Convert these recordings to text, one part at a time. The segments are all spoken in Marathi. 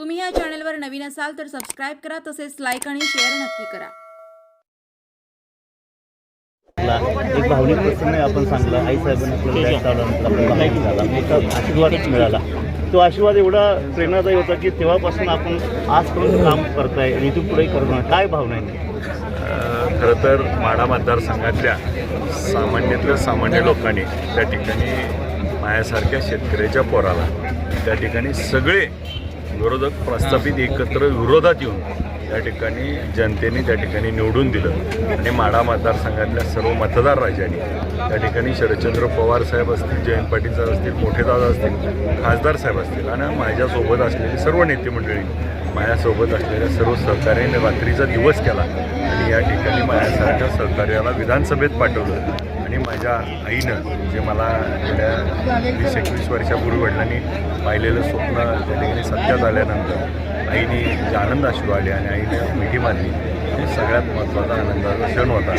तुम्ही या चॅनलवर नवीन असाल तर सबस्क्राईब करा तसेच लाईक आणि शेअर नक्की करा. ला एक भावनिक प्रसंग आपण सांगला. आई साहेबांनी आपल्याला आपल्याला मोठा आशीर्वादच मिळाला. तो आशीर्वाद एवढा प्रेरणादायी होता की तेव्हापासून आपण आजपर्यंत काम करताय आणि इथून पुढे करणार काय भावना आहे? खरं तर माढा मतदारसंघातल्या सामान्यातल्या सामान्य लोकांनी त्या ठिकाणी माझ्यासारख्या शेतकऱ्याच्या पोराला त्या ठिकाणी सगळे विरोधक प्रस्थापित एकत्र विरोधात येऊन त्या ठिकाणी जनतेने त्या ठिकाणी निवडून दिलं. आणि माढा मतदारसंघातल्या सर्व मतदार राजांनी त्या ठिकाणी शरदचंद्र पवार साहेब असतील जयंत पाटील साहेब असतील मोठे दादा असतील खासदार साहेब असतील आणि माझ्यासोबत असलेली सर्व नेते मंडळी माझ्यासोबत असलेल्या सर्व सहकार्याने रात्रीचा दिवस केला आणि या ठिकाणी माझ्यासारख्या सहकार्याला विधानसभेत पाठवलं. आणि माझ्या आईनं जे मला गेल्या वीस एकवीस वर्षापूर्वी वडिलांनी पाहिलेलं स्वप्न त्या ठिकाणी सत्यात आल्यानंतर आईने जे आनंद अश्रू आले आणि आईने मिठी मारली हे सगळ्यात महत्त्वाचा आनंदाचा क्षण होता.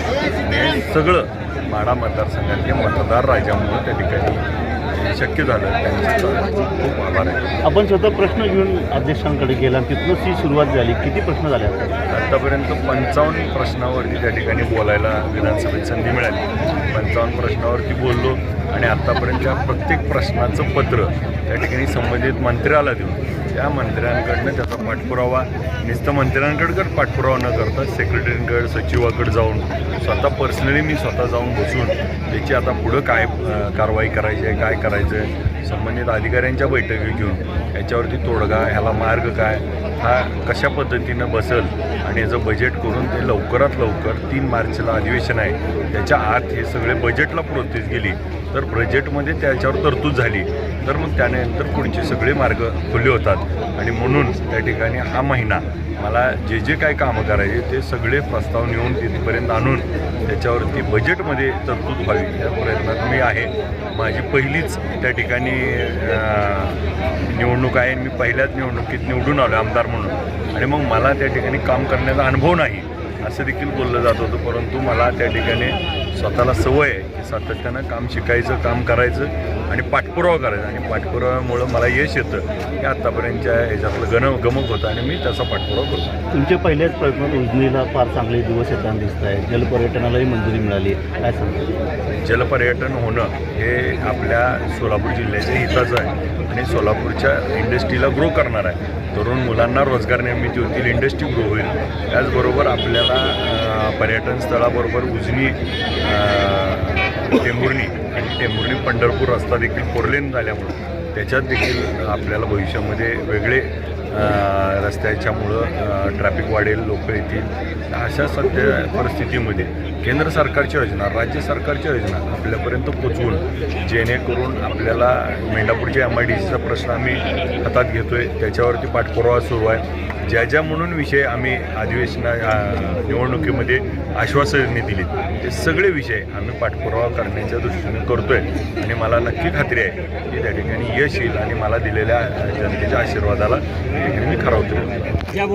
आणि सगळं माढा मतदारसंघातल्या मतदार राजामुळं त्या ठिकाणी शक्य झालं. त्यांचं खूप आभार आहे. आपण स्वतः प्रश्न घेऊन अध्यक्षांकडे गेला तिथूनच ही सुरुवात झाली. किती प्रश्न झाले आता? आत्तापर्यंत पंचावन्न प्रश्नावरती त्या ठिकाणी बोलायला विधानसभेत संधी मिळाली. पंचावन्न प्रश्नावरती बोललो आणि आत्तापर्यंतच्या प्रत्येक प्रश्नाचं पत्र त्या ठिकाणी संबंधित मंत्र्याला देऊन त्या मंत्र्यांकडनं त्याचा पाठपुरावा नुसतं मंत्र्यांकडे पाठपुरावा न करता सेक्रेटरींकडे सचिवाकडे जाऊन स्वतः पर्सनली मी स्वतः जाऊन बसून त्याची आता पुढं काय कारवाई करायची आहे काय करायचं आहे संबंधित अधिकाऱ्यांच्या बैठकी घेऊन याच्यावरती तोडगा ह्याला मार्ग काय हा कशा पद्धतीनं बसल आणि याचं बजेट करून ते लवकरात लवकर तीन मार्चला अधिवेशन आहे त्याच्या आत हे सगळे बजेटला प्रोसेस गेली. तर बजेटमध्ये त्याच्यावर तरतूद झाली. तर मग त्यानंतर पुढचे सगळे मार्ग खुले होतात. आणि म्हणून त्या ठिकाणी हा महिना मला जे जे काय कामं करायचे ते सगळे प्रस्ताव नेऊन तिथपर्यंत आणून त्याच्यावरती बजेटमध्ये तरतूद व्हावी या प्रयत्नात मी आहे. माझी पहिलीच त्या ठिकाणी निवडणूक आहे. आणि मी पहिल्याच निवडणुकीत निवडून आलो आमदार म्हणून. आणि मग मला त्या ठिकाणी काम करण्याचा अनुभव नाही असं देखील बोललं जात होतं. परंतु मला त्या ठिकाणी स्वतःला सवय आहे की सातत्यानं काम शिकायचं काम करायचं आणि पाठपुरावा करायचा. आणि पाठपुराव्यामुळं मला यश येतं. हे आत्तापर्यंतच्या ह्याच्यातलं गण गमक होतं आणि मी त्याचा पाठपुरावा करतो. तुमच्या पहिल्याच प्रयत्नात उजनीला फार चांगले दिवस येताना दिसत आहे जलपर्यटनालाही मंजुरी मिळाली काय सांगता? जलपर्यटन होणं हे आपल्या सोलापूर जिल्ह्याच्या हिताचं आहे. आणि सोलापूरच्या इंडस्ट्रीला ग्रो करणार आहे. तरुण मुलांना रोजगार निर्मिती होतील इंडस्ट्री ग्रो होईल. त्याचबरोबर आपल्याला पर्यटन स्थळाबरोबर उजनी टेंभुर्णी. आणि टेंभुर्णी पंढरपूर रस्ता देखील फोरलेन झाल्यामुळं त्याच्यात देखील आपल्याला भविष्यामध्ये वेगळे रस्त्याच्यामुळं ट्रॅफिक वाढेल लोक येतील. अशा सध्या परिस्थितीमध्ये केंद्र सरकारच्या योजना राज्य सरकारच्या योजना आपल्यापर्यंत पोचवून जेणेकरून आपल्याला मेंढापूरच्या एम आय डी सीचा प्रश्न आम्ही हातात घेतो आहे त्याच्यावरती पाठपुरावा सुरू आहे. ज्या ज्या म्हणून विषय आम्ही अधिवेशना निवडणुकीमध्ये आश्वासने दिली ते सगळे विषय आम्ही पाठपुरावा करण्याच्या दृष्टीने करतो आहे आणि मला नक्की खात्री आहे की त्या ठिकाणी यश येईल आणि मला दिलेल्या जनतेच्या आशीर्वादाला मी खरावतो ज्या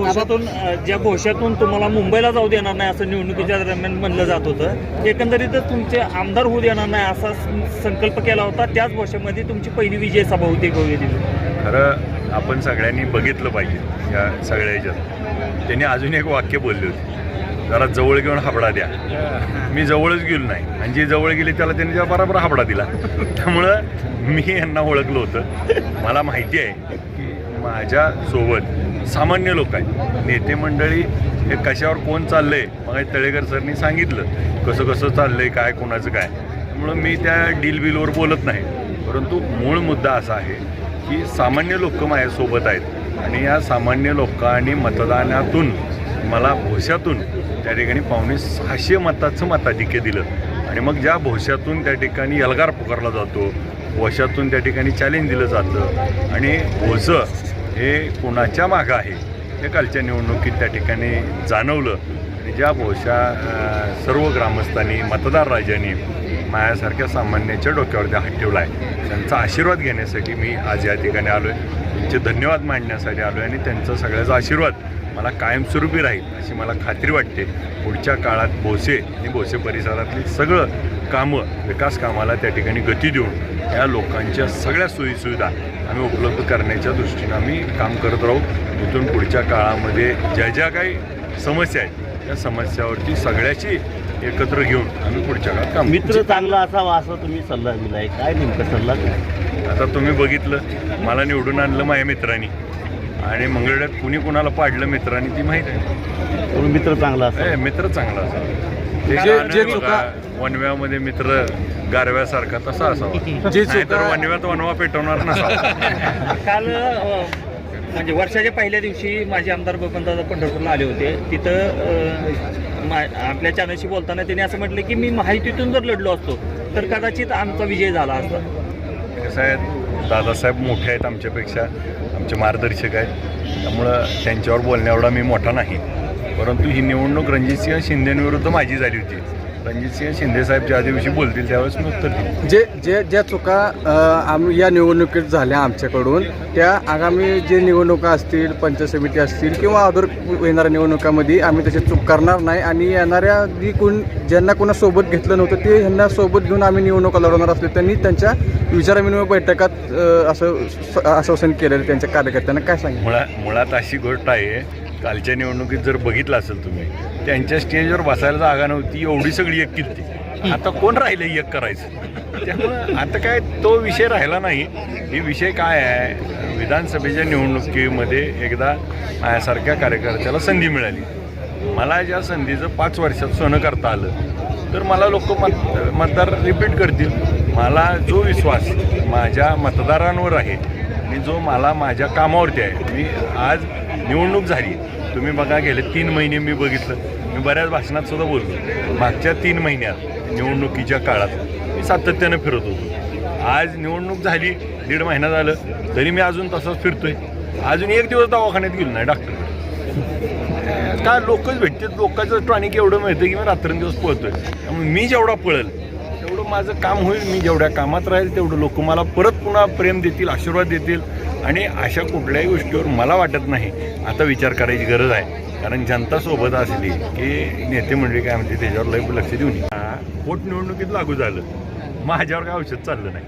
अ, ज्या भोशातून तुम्हाला मुंबईला जाऊ देणार नाही असं निवडणुकीच्या दरम्यान म्हणलं जात होतं एकंदरीतच तुमचे आमदार होऊ देणार नाही असा संकल्प केला होता त्याच भोशामध्ये तुमची पहिली विजय सभा होती गोवेली खरं आपण सगळ्यांनी बघितलं पाहिजे या सगळ्या ह्याच्यात. त्यांनी अजून एक वाक्य बोलले होते. जरा जवळ घेऊन हापडा द्या. मी जवळच गेलो नाही. आणि जे जवळ गेले त्याला त्यांनी त्या बराबर हापडा दिला. त्यामुळं मी यांना ओळखलं होतं. मला माहिती आहे की माझ्यासोबत सामान्य लोक आहेत. नेते मंडळी हे कशावर कोण चाललंय? मग तळेकर सरनी सांगितलं. कसं कसं चाललंय काय कोणाचं काय? त्यामुळं मी त्या डील बिलवर बोलत नाही. परंतु मूळ मुद्दा असा आहे की सामान्य लोक माझ्यासोबत आहेत. आणि या सामान्य लोकांनी मतदानातून मला भोशातून त्या ठिकाणी पावणे सहाशे मताचं मताधिक्य दिलं. आणि मग ज्या भोशातून त्या ठिकाणी यलगार पुकारला जातो भोशातून त्या ठिकाणी चॅलेंज दिलं जातं आणि भोसं हे कोणाच्या मागं आहे हे कालच्या निवडणुकीत त्या ठिकाणी जाणवलं. आणि ज्या भोशा सर्व ग्रामस्थांनी मतदार राजांनी माझ्यासारख्या सामान्याच्या डोक्यावरती हात ठेवला आहे. त्यांचा आशीर्वाद घेण्यासाठी मी आज या ठिकाणी आलो आहे त्यांचे धन्यवाद मांडण्यासाठी आलो आहे आणि त्यांचा सगळ्याचा आशीर्वाद मला कायमस्वरूपी राहील अशी मला खात्री वाटते. पुढच्या काळात भोसे आणि भोसे परिसरातली सगळं कामं विकास कामाला त्या ठिकाणी गती देऊन या लोकांच्या सगळ्या सोयीसुविधा आम्ही उपलब्ध करण्याच्या दृष्टीनं आम्ही काम करत राहू. इथून पुढच्या काळामध्ये ज्या ज्या काही समस्या आहेत त्या समस्यावरती सगळ्याची एकत्र घेऊन आम्ही पुढच्या काळात काम. मित्र चांगला असावा असा तुम्ही सल्ला दिलाय. काय नेमका सल्ला? काय आता तुम्ही बघितलं मला निवडून आणलं माझ्या मित्रांनी. आणि मंगळड्यात कुणी कुणाला पाडलं मित्रांनी ती माहीत आहे. म्हणून मित्र चांगला ए, असावा. मित्र चांगला चुका- वनव्यामध्ये मित्र गारव्यासारखा तसा असावा. जे चुका वनव्यात वनवा पेटवणार नसावा. काल म्हणजे वर्षाच्या पहिल्या दिवशी माझे आमदार बबनदादा पंढरपूरला आले होते. तिथं आपल्या चॅनलशी बोलताना त्यांनी असं म्हटलं की मी माहितीतून जर लढलो असतो तर कदाचित आमचा विजय झाला असता. कसं आहे दादासाहेब मोठे आहेत आमच्यापेक्षा आमचे मार्गदर्शक आहेत. त्यामुळं त्यांच्यावर बोलण्याएवढा मी मोठा नाही. परंतु ही निवडणूक रणजितसिंह शिंदेविरुद्ध माझी झाली होती. रणजितसिंह शिंदे साहेब ज्या दिवशी बोलतील त्यावेळेस मी उत्तर देईन. जे जे ज्या चुका अ, आम्ही या निवडणुकीत झाल्या आमच्याकडून त्या आगामी जे निवडणुका असतील पंचायत समिती असतील किंवा अदर येणाऱ्या निवडणुकामध्ये आम्ही तशी चूक करणार नाही आणि येणाऱ्या जी कोण ज्यांना कोणा सोबत घेतलं नव्हतं ते ह्यांना सोबत घेऊन आम्ही निवडणुका लढवणार असले त्यांनी त्यांच्या विचारविनिमय बैठकात अ, असं स- आश्वासन केलेलं त्यांच्या कार्यकर्त्यांना. काय सांगितलं मुळा मुळात अशी गोष्ट आहे कालच्या निवडणुकीत जर बघितलं असेल तुम्ही त्यांच्या स्टेजवर बसायला जागा नव्हती एवढी सगळी एक किती आता कोण राहिलं एक करायचं? त्यामुळं आता काय तो विषय राहिला नाही. हे विषय काय आहे? विधानसभेच्या निवडणुकीमध्ये एकदा माझ्यासारख्या कार्यकर्त्याला संधी मिळाली. मला ज्या संधीचं पाच वर्षात सोनं करता आलं तर मला लोक मत मतदार रिपीट करतील. मला जो विश्वास माझ्या मतदारांवर आहे आणि जो मला माझ्या कामावरती आहे मी आज निवडणूक झाली. तुम्ही बघा गेले तीन महिने मी बघितलं. मी बऱ्याच भाषणात सुद्धा बोललो. मागच्या तीन महिन्यात निवडणुकीच्या काळात मी सातत्यानं फिरत होतो. आज निवडणूक झाली दीड महिना झालं तरी मी अजून तसाच फिरतोय. अजून एक दिवस दवाखान्यात गेलो नाही डॉक्टर. का लोकच भेटतात लोकांचं टॉनिक एवढं मिळतं की मी रात्रंदिवस पळतोय. त्यामुळे मी जेवढा पळेल तेवढं माझं काम होईल मी जेवढ्या कामात राहील तेवढं लोक मला परत पुन्हा प्रेम देतील आशीर्वाद देतील. आणि अशा कुठल्याही गोष्टीवर मला वाटत नाही. आता विचार करायची गरज आहे. कारण जनता सोबत असली की नेते म्हणजे काय म्हणते त्याच्यावर लय लक्ष देऊन पोटनिवडणुकीत लागू झालं. माझ्यावर काय औषध चाललं नाही.